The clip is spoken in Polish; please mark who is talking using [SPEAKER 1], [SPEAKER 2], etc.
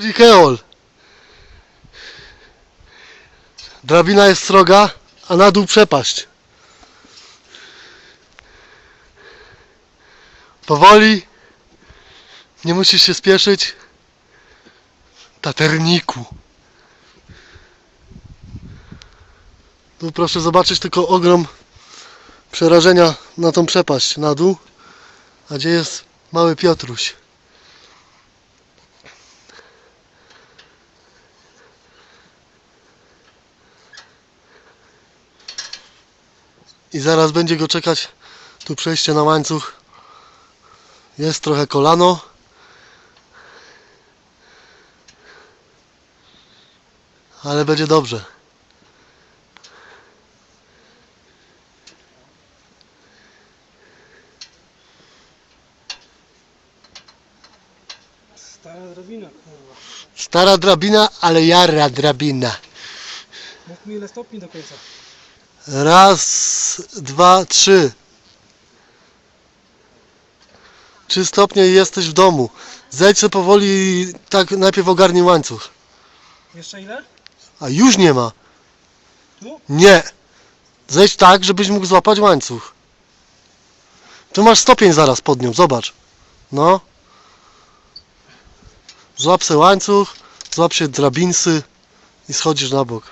[SPEAKER 1] Chodzi Keol. Drabina jest sroga, a na dół przepaść. Powoli. Nie musisz się spieszyć. Taterniku. Tu proszę zobaczyć tylko ogrom przerażenia na tą przepaść na dół. A gdzie jest mały Piotruś? I zaraz będzie go czekać tu przejście na łańcuch. Jest trochę kolano. Ale będzie dobrze.
[SPEAKER 2] Stara drabina, kurwa.
[SPEAKER 1] Stara drabina, ale jara drabina.
[SPEAKER 2] Mów mi ile stopni do końca.
[SPEAKER 1] Raz, dwa, trzy. Trzy stopnie i jesteś w domu. Zejdź sobie powoli i tak najpierw ogarnij łańcuch.
[SPEAKER 2] Jeszcze ile?
[SPEAKER 1] A już nie ma.
[SPEAKER 2] Tu?
[SPEAKER 1] Nie. Zejdź tak, żebyś mógł złapać łańcuch. Tu masz stopień zaraz pod nią, zobacz. No. Złap se łańcuch, złap się drabinsy i schodzisz na bok.